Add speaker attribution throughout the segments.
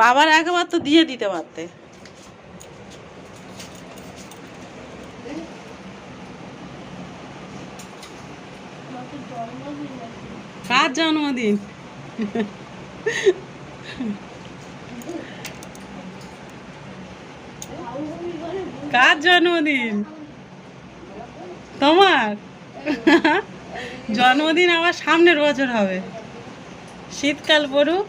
Speaker 1: বাবার একবার তো দিয়ে দিতে পারতে। কার জন্মদিন? কার জন্মদিন? তোমার? জন্মদিন আবার সামনের বছর হবে। শীতকাল পড়ুক।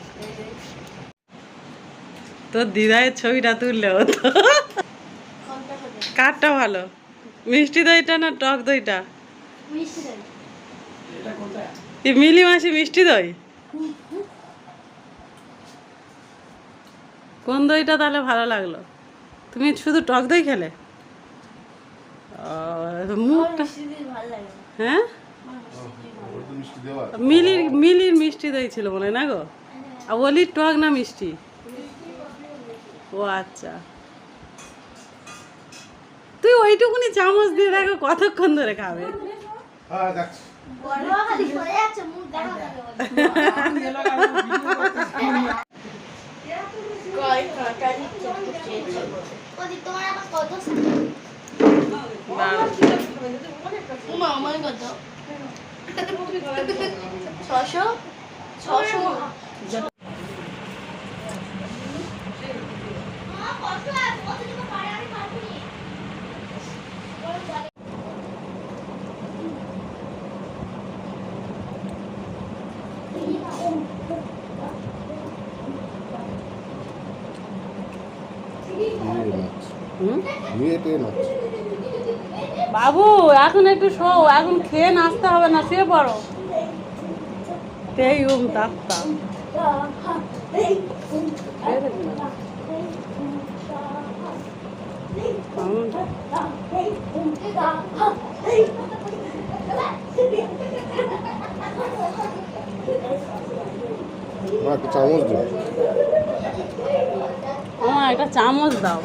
Speaker 1: তোর দিদায়ের ছবিটা তুললে হতো। কারটা ভালো? মিষ্টি দইটা না টক দইটা? এই মিলি মাসি মিষ্টি দই? কোন দইটা তাহলে ভালো লাগল? তুমি শুধু টক দই খেলে? ও, মুখটা হ্যাঁ?
Speaker 2: তো।
Speaker 1: মিলির মিলির মিষ্টি দই ছিল মনে হয় না গো? আর বলি টক না মিষ্টি? ও আচ্ছা। তুই ওইটুকুনি চামচ দিয়ে দেখো কতক্ষণ ধরে খাবে।
Speaker 2: হ্যাঁ
Speaker 3: ছশো ছশো
Speaker 1: বাবু এখন একটু শো এখন খেয়ে নাচতে হবে না শুয়ে পড়ো। তেই উম তাপ্তা
Speaker 2: মা একটা চামচ দিও।
Speaker 1: আমার একটা চামচ দাও।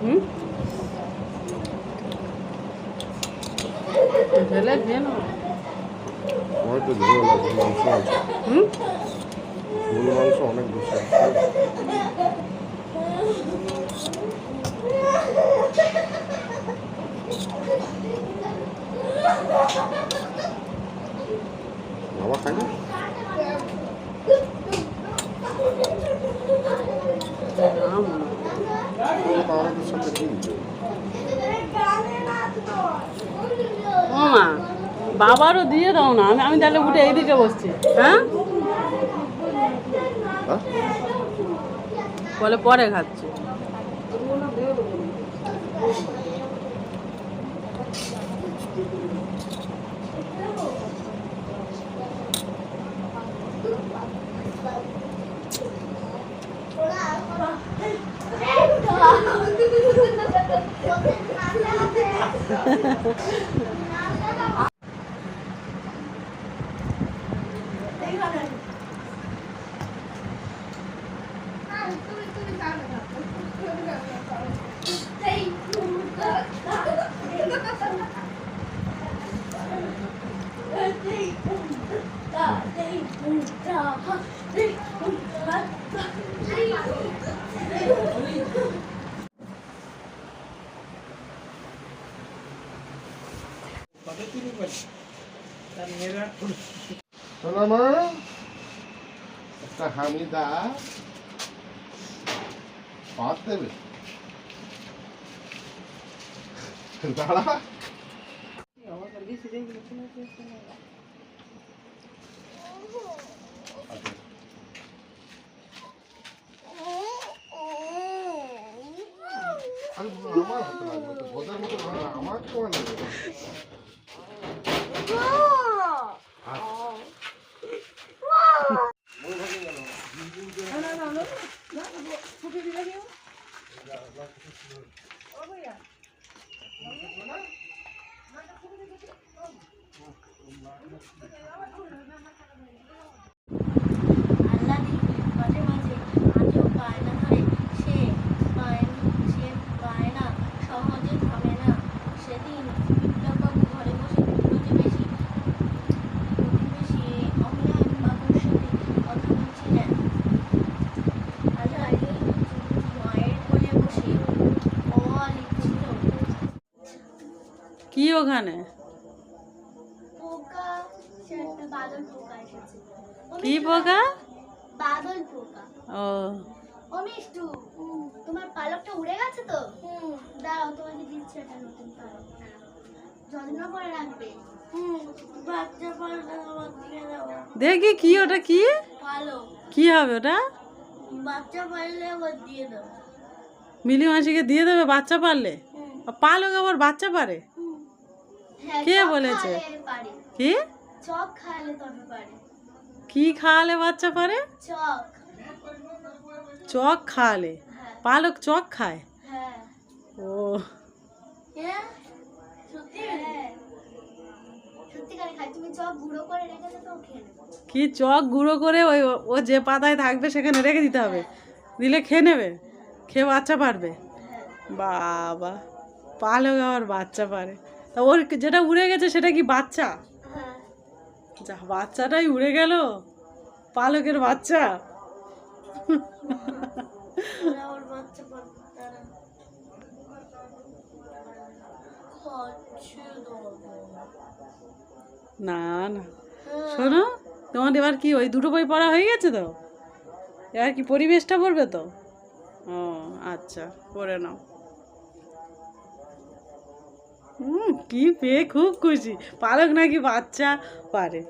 Speaker 1: হুম ঢেলে খেয়ে নাও।
Speaker 2: আমার একটু ঝোল আছে মাংস আছে
Speaker 1: হুম
Speaker 2: ঝোল মাংস অনেক বেশি আছে বাবা খাই না
Speaker 1: আম না।
Speaker 2: আমাদের সাথে কি দিচ্ছে
Speaker 1: ও মা বাবারও দিয়ে দাও না। আমি তাহলে উঠে এইদিকে বসছি। হ্যাঁ
Speaker 2: হ্যাঁ?
Speaker 1: বলে পরে খাচ্ছি।
Speaker 2: মা একটা হামিদা পাত দেবে। দাঁড়া। আরে বাবা,
Speaker 4: ওখানে? কি পোকা?
Speaker 1: বাদল পোকা।
Speaker 4: ও।
Speaker 1: ও মিষ্টু তোমার পালকটা উড়ে গেছে তো? হুম দাঁড়াও তোমাকে দিচ্ছি একটা নতুন পালক। যত্ন করে রাখবে। হুম বাচ্চা পালক দিয়ে দাও।
Speaker 4: দেখি কি ওটা কি? কি হবে ওটা?
Speaker 1: বাচ্চা আবার দিয়ে দাও।
Speaker 4: মিলি মাসিকে দিয়ে দেবে বাচ্চা পারলে পালক আবার বাচ্চা পারে? কে বলেছে? কি?
Speaker 1: চক খাওয়ালে তবে পারে।
Speaker 4: কি খাওয়ালে বাচ্চা পারে?
Speaker 1: চক
Speaker 4: চক খাওয়ালে?
Speaker 1: হ্যাঁ।
Speaker 4: পালক চক খায়?
Speaker 1: হ্যাঁ।
Speaker 4: ও।
Speaker 1: হ্যাঁ। হ্যাঁ
Speaker 4: কি চক গুঁড়ো করে ওই ও যে পাতায় থাকবে সেখানে রেখে দিতে হবে? দিলে খেয়ে নেবে? খেয়ে বাচ্চা পারবে?
Speaker 1: হ্যাঁ।
Speaker 4: বাবা। পালক আবার বাচ্চা পারে। তা ওর যেটা উড়ে গেছে সেটা কি বাচ্চা?
Speaker 1: হ্যাঁ।
Speaker 4: যা বাচ্চাটাই উড়ে গেল? পালকের বাচ্চা? না না। শোনো তোমার এবার কি ওই দুটো বই পড়া হয়ে গেছে তো? এবার কি পরিবেশটা পড়বে তো? ও আচ্ছা পড়ে নাও। হুম কি পেয়ে খুব খুশি। পালক নাকি বাচ্চা পারে।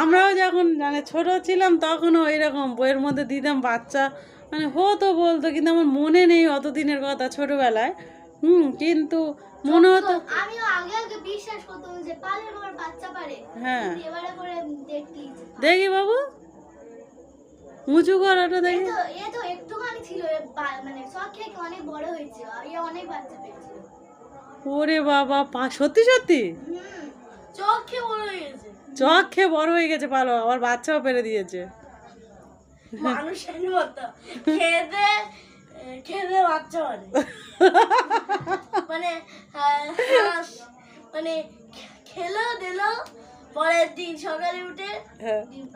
Speaker 4: আমরাও যখন মানে ছোট ছিলাম তখনও এরকম বইয়ের মধ্যে দিতাম বাচ্চা। মানে হতো বলতো কিন্তু আমার মনে নেই অত দিনের কথা ছোটবেলায়। হুম কিন্তু মনে হতো
Speaker 1: আমিও আগে আগে বিশ্বাস করতাম যে পালের ওর বাচ্চা পারে।
Speaker 4: হ্যাঁ।
Speaker 1: এবারে করে দেখতে
Speaker 4: দেখি বাবু। উঁচু
Speaker 1: করাটা
Speaker 4: দেখি।
Speaker 1: এ তো একটুখানি ছিল মানে সব খেয়ে অনেক বড় হয়েছে এ অনেক বাচ্চা পেয়েছিল
Speaker 4: ওরে বাবা পা সত্যি সত্যি?
Speaker 1: চোখ বড় হয়ে গেছে।
Speaker 4: খেয়ে বড় হয়ে গেছে পালো আবার বাচ্চাও পেরে দিয়েছে।
Speaker 1: মানুষের মতো খেতে খেতে বাচ্চা মানে। মানে মানে খেলো দিল পরের দিন সকালে উঠে
Speaker 4: হ্যাঁ।
Speaker 1: ডিম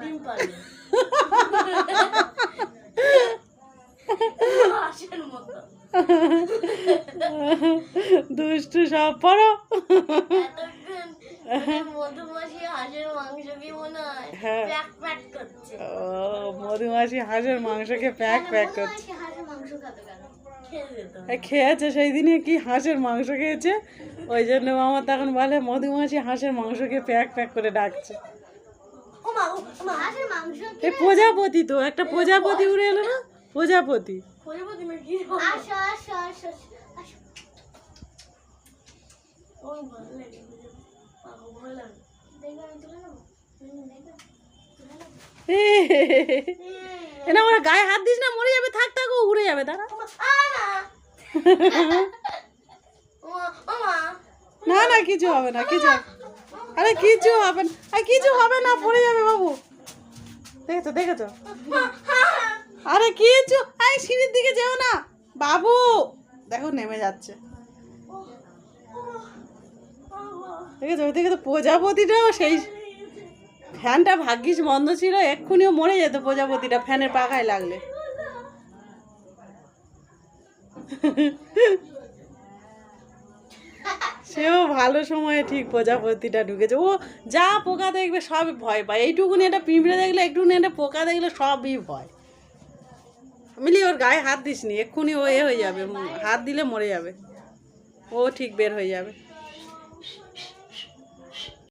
Speaker 1: হাঁসের মতো।
Speaker 4: দুষ্টু সব পড়ো।
Speaker 1: হাঁসের মাংসকে হ্যাঁ। প্যাক প্যাক করছে।
Speaker 4: ও মধুমাছি হাঁসের মাংসকে প্যাক প্যাক করছে। খেয়েছে সেই দিনে কি হাঁসের মাংস খেয়েছে? ওই জন্য মামা তখন বলে মধুমাছি হাঁসের মাংসকে প্যাক প্যাক করে ডাকছে। প্রজাপতি তো একটা প্রজাপতি উড়ে এলো না? প্রজাপতি। এ, না ওরা গায়ে হাত দিস না মরে যাবে থাক থাক ও উড়ে যাবে
Speaker 1: না।
Speaker 4: না কিছু হবে না কিছু আরে কিছু হবে না। আরে কিছু হবে না পড়ে যাবে বাবু। দেখেছ দেখেছ। আরে কি কিছু আরে সিঁড়ির দিকে যেও না। বাবু, দেখো নেমে যাচ্ছে। ওই থেকে তো প্রজাপতিটাও সেই ফ্যানটা ভাগ্যিস বন্ধ ছিল এক্ষুনিও মরে যেত প্রজাপতিটা ফ্যানের পাখায় লাগলে। সেও ভালো সময়ে ঠিক প্রজাপতিটা ঢুকেছে। ও যা পোকা দেখবে সবই ভয় পায়। এইটুকুনি একটা পিঁপড়ে দেখলে, একটুকুনি একটা পোকা দেখলে সবই ভয়। মিলি ওর গায়ে হাত দিস নি এক্ষুনি ও এ হয়ে যাবে, হাত দিলে মরে যাবে। ও ঠিক বের হয়ে যাবে।